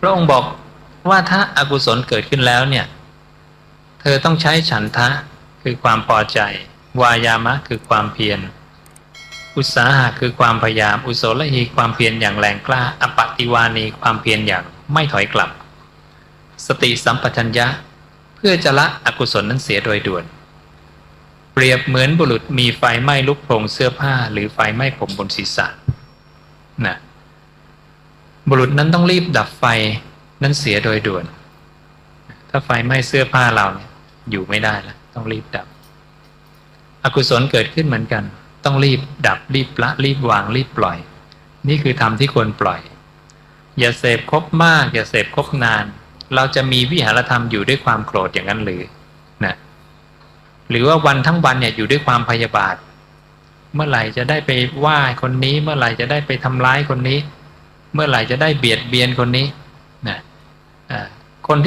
พระองค์บอกว่าถ้าอากุศลเกิดขึ้นแล้วเนี่ย เธอต้องใช้ฉันทะคือความพอใจ วายามะคือความเพียร อุตสาหะคือความพยายาม อุโสละหีความเพียรอย่างแรงกล้า อปติวานีความเพียรอย่างไม่ถอยกลับ สติสัมปชัญญะ เพื่อจะละอกุศลนั้นเสียโดยด่วน เปรียบเหมือนบุรุษมีไฟไหม้ลุกโพรงเสื้อผ้า หรือไฟไหม้ผมบนศีรษะนะ บุรุษนั้นต้องรีบดับไฟนั้นเสียโดยด่วน ถ้าไฟไหม้เสื้อผ้าเราเนี่ยอยู่ไม่ได้แล้วต้องรีบดับ อกุศลเกิดขึ้นเหมือนกัน ต้องรีบดับรีบละรีบวางรีบปล่อย นี่คือธรรมที่ควรปล่อย อย่าเสพคบมาก อย่าเสพคบนาน เราจะมีวิหารธรรมอยู่ด้วยความโกรธอย่างนั้นหรือนะหรือว่าวันทั้งวันเนี่ยอยู่ด้วยความพยาบาท เมื่อไหร่จะได้ไปว่าคนนี้ เมื่อไหร่จะได้ไปทำร้ายคนนี้ เมื่อไหร่จะได้เบียดเบียนคนนี้นะอ่าคนที่